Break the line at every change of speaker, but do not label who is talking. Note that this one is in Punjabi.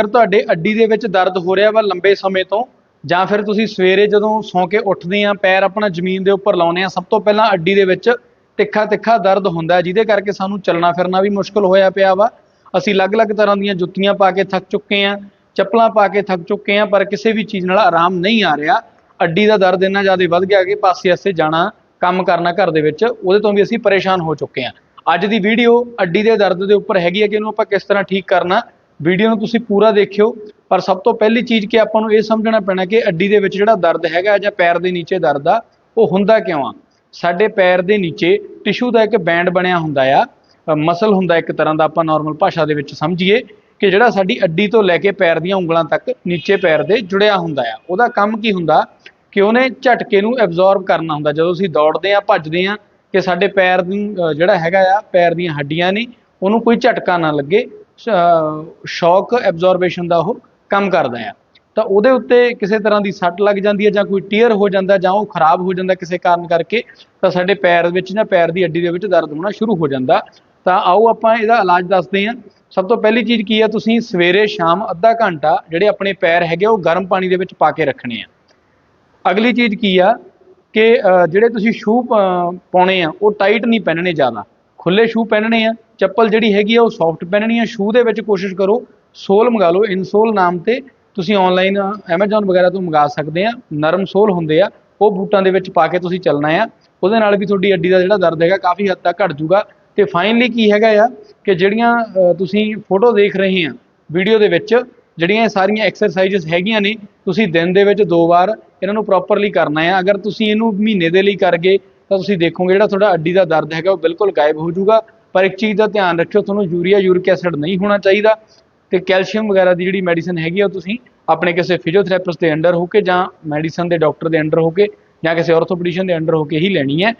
ਫਿਰ ਤੁਹਾਡੇ ਅੱਡੀ ਦੇ ਵਿੱਚ ਦਰਦ ਹੋ ਰਿਹਾ ਵਾ ਲੰਬੇ ਸਮੇਂ ਤੋਂ, ਜਾਂ ਫਿਰ ਤੁਸੀਂ ਸਵੇਰੇ ਜਦੋਂ ਸੌਂ ਕੇ ਉੱਠਦੇ ਆ, ਪੈਰ ਆਪਣਾ ਜ਼ਮੀਨ ਦੇ ਉੱਪਰ ਲਾਉਨੇ ਆ, ਸਭ ਤੋਂ ਪਹਿਲਾਂ ਅੱਡੀ ਦੇ ਵਿੱਚ ਤਿੱਖਾ ਤਿੱਖਾ ਦਰਦ ਹੁੰਦਾ ਜਿਹਦੇ ਕਰਕੇ ਸਾਨੂੰ ਚੱਲਣਾ ਫਿਰਨਾ ਵੀ ਮੁਸ਼ਕਲ ਹੋਇਆ ਪਿਆ ਵਾ। ਅਸੀਂ ਅਲੱਗ-ਅਲੱਗ ਤਰ੍ਹਾਂ ਦੀਆਂ ਜੁੱਤੀਆਂ ਪਾ ਕੇ ਥੱਕ ਚੁੱਕੇ ਆ, ਚੱਪਲਾਂ ਪਾ ਕੇ ਥੱਕ ਚੁੱਕੇ ਆ, ਪਰ ਕਿਸੇ ਵੀ ਚੀਜ਼ ਨਾਲ ਆਰਾਮ ਨਹੀਂ ਆ ਰਿਹਾ। ਅੱਡੀ ਦਾ ਦਰਦ ਇੰਨਾ ਜ਼ਿਆਦਾ ਵੱਧ ਗਿਆ ਕਿ ਪਾਸੇ-ਆਸੇ ਜਾਣਾ, ਕੰਮ ਕਰਨਾ ਘਰ ਦੇ ਵਿੱਚ, ਉਹਦੇ ਤੋਂ ਵੀ ਅਸੀਂ ਪਰੇਸ਼ਾਨ ਹੋ ਚੁੱਕੇ ਆ। ਅੱਜ ਦੀ ਵੀਡੀਓ ਅੱਡੀ ਦੇ ਦਰਦ ਦੇ ਉੱਪਰ ਹੈਗੀ ਹੈ ਕਿ ਇਹਨੂੰ ਆਪਾਂ ਕਿਸ ਤਰ੍ਹਾਂ ਠੀਕ ਕਰਨਾ ਵੀਡੀਓ ਨੂੰ ਤੁਸੀਂ ਪੂਰਾ ਦੇਖਿਓ, ਪਰ ਸਭ ਤੋਂ ਪਹਿਲੀ ਚੀਜ਼ ਕਿ ਆਪਾਂ ਨੂੰ ਇਹ ਸਮਝਣਾ ਪੈਣਾ ਕਿ ਅੱਡੀ ਦੇ ਵਿੱਚ ਜਿਹੜਾ ਦਰਦ ਹੈਗਾ ਜਾਂ ਪੈਰ ਦੇ ਨੀਚੇ ਦਰਦ ਆ, ਉਹ ਹੁੰਦਾ ਕਿਉਂ ਆ? ਸਾਡੇ ਪੈਰ ਦੇ ਨੀਚੇ ਟਿਸ਼ੂ ਦਾ ਇੱਕ ਬੈਂਡ ਬਣਿਆ ਹੁੰਦਾ ਆ ਮਸਲ ਹੁੰਦਾ ਇੱਕ ਤਰ੍ਹਾਂ ਦਾ ਆਪਾਂ ਨਾਰਮਲ ਭਾਸ਼ਾ ਦੇ ਵਿੱਚ ਸਮਝੀਏ ਕਿ ਜਿਹੜਾ ਸਾਡੀ ਅੱਡੀ ਤੋਂ ਲੈ ਕੇ ਪੈਰ ਦੀਆਂ ਉਂਗਲਾਂ ਤੱਕ ਨੀਚੇ ਪੈਰ ਦੇ ਜੁੜਿਆ ਹੁੰਦਾ ਆ। ਉਹਦਾ ਕੰਮ ਕੀ ਹੁੰਦਾ? ਕਿ ਉਹਨੇ ਝਟਕੇ ਨੂੰ ਐਬਜ਼ੌਰਬ ਕਰਨਾ ਹੁੰਦਾ। ਜਦੋਂ ਅਸੀਂ ਦੌੜਦੇ ਆ ਭੱਜਦੇ ਆ ਕਿ ਸਾਡੇ ਪੈਰ ਦੀ ਜਿਹੜਾ ਹੈਗਾ ਆ, ਪੈਰ ਦੀਆਂ ਹੱਡੀਆਂ ਨੇ, ਉਹਨੂੰ ਕੋਈ ਝਟਕਾ ਨਾ ਲੱਗੇ ਸ਼ੌਕ ਐਬਜ਼ੋਰਬੇਸ਼ਨ ਦਾ ਉਹ ਕੰਮ ਕਰਦਾ ਆ। ਤਾਂ ਉਹਦੇ ਉੱਤੇ ਕਿਸੇ ਤਰ੍ਹਾਂ ਦੀ ਸੱਟ ਲੱਗ ਜਾਂਦੀ ਹੈ ਜਾਂ ਕੋਈ ਟੀਅਰ ਹੋ ਜਾਂਦਾ ਜਾਂ ਉਹ ਖਰਾਬ ਹੋ ਜਾਂਦਾ ਕਿਸੇ ਕਾਰਨ ਕਰਕੇ, ਤਾਂ ਸਾਡੇ ਪੈਰ ਵਿੱਚ ਜਾਂ ਪੈਰ ਦੀ ਅੱਡੀ ਦੇ ਵਿੱਚ ਦਰਦ ਹੋਣਾ ਸ਼ੁਰੂ ਹੋ ਜਾਂਦਾ। ਤਾਂ ਆਓ ਆਪਾਂ ਇਹਦਾ ਇਲਾਜ ਦੱਸਦੇ ਹਾਂ। ਸਭ ਤੋਂ ਪਹਿਲੀ ਚੀਜ਼ ਕੀ ਹੈ ਤੁਸੀਂ ਸਵੇਰੇ, ਸ਼ਾਮ ਅੱਧਾ ਘੰਟਾ ਜਿਹੜੇ ਆਪਣੇ ਪੈਰ ਹੈਗੇ ਉਹ ਗਰਮ ਪਾਣੀ ਦੇ ਵਿੱਚ ਪਾ ਕੇ ਰੱਖਣੇ ਆ। ਅਗਲੀ ਚੀਜ਼ ਕੀ ਆ ਕਿ ਜਿਹੜੇ ਤੁਸੀਂ ਸ਼ੂ ਪਾਉਣੇ ਆ, ਉਹ ਟਾਈਟ ਨਹੀਂ ਪਹਿਨਣੇ ਜ਼ਿਆਦਾ। ਖੁੱਲੇ ਸ਼ੂ ਪਹਿਨਣੇ ਆ ਚੱਪਲ ਜਿਹੜੀ ਹੈਗੀ ਆ, ਉਹ ਸੌਫਟ ਪਹਿਨਣੀ ਆ ਸ਼ੂ ਦੇ ਵਿੱਚ ਕੋਸ਼ਿਸ਼ ਕਰੋ, ਸੋਲ ਮੰਗਾ ਲਓ ਇਨਸੋਲ ਨਾਮ ਤੇ ਤੁਸੀਂ ਆਨਲਾਈਨ Amazon ਵਗੈਰਾ ਤੋਂ ਮੰਗਾ ਸਕਦੇ ਆ, ਨਰਮ ਸੋਲ ਹੁੰਦੇ ਆ, ਉਹ ਬੂਟਾਂ ਦੇ ਵਿੱਚ ਪਾ ਕੇ ਤੁਸੀਂ ਚੱਲਣਾ ਆ, ਉਹਦੇ ਨਾਲ ਵੀ ਤੁਹਾਡੀ ਅੱਡੀ ਦਾ ਜਿਹੜਾ ਦਰਦ ਹੈਗਾ ਕਾਫੀ ਹੱਦ ਤੱਕ ਘਟ ਜਾਊਗਾ, ਤੇ ਫਾਈਨਲੀ ਕੀ ਹੈਗਾ ਆ, ਕਿ ਜਿਹੜੀਆਂ ਤੁਸੀਂ ਫੋਟੋ ਦੇਖ ਰਹੇ ਆ ਵੀਡੀਓ ਦੇ ਵਿੱਚ, ਜਿਹੜੀਆਂ ਇਹ ਸਾਰੀਆਂ ਐਕਸਰਸਾਈਜ਼ਸ ਹੈਗੀਆਂ ਨੇ, ਤੁਸੀਂ ਦਿਨ ਦੇ ਵਿੱਚ ਦੋ ਵਾਰ ਇਹਨਾਂ ਨੂੰ ਪ੍ਰੋਪਰਲੀ ਕਰਨਾ ਹੈ ਅਗਰ ਤੁਸੀਂ ਇਹਨੂੰ ਮਹੀਨੇ ਦੇ ਲਈ ਕਰ ਗਏ, ਤਾਂ ਤੁਸੀਂ ਦੇਖੋਗੇ ਜਿਹੜਾ ਤੁਹਾਡਾ ਅੱਡੀ ਦਾ ਦਰਦ ਹੈਗਾ, ਉਹ ਬਿਲਕੁਲ ਗਾਇਬ ਹੋ ਜਾਊਗਾ ਪਰ ਇੱਕ ਚੀਜ਼ ਦਾ ਧਿਆਨ ਰੱਖਿਓ, ਤੁਹਾਨੂੰ ਯੂਰੀਆ, ਯੂਰਿਕ ਐਸਿਡ ਨਹੀਂ ਹੋਣਾ ਚਾਹੀਦਾ ਤੇ ਕੈਲਸ਼ੀਅਮ ਵਗੈਰਾ ਦੀ ਜਿਹੜੀ ਮੈਡੀਸਨ ਹੈਗੀ ਆ ਉਹ ਤੁਸੀਂ ਆਪਣੇ ਕਿਸੇ ਫਿਜ਼ੀਓਥੈਰੇਪਿਸਟ ਦੇ ਅੰਡਰ ਹੋ ਕੇ ਜਾਂ ਮੈਡੀਸਨ ਦੇ ਡਾਕਟਰ ਦੇ ਅੰਡਰ ਹੋ ਕੇ ਜਾਂ ਕਿਸੇ ਆਰਥੋਪੈਡਿਸ਼ਨ ਦੇ ਅੰਡਰ ਹੋ ਕੇ ਹੀ ਲੈਣੀ ਹੈ।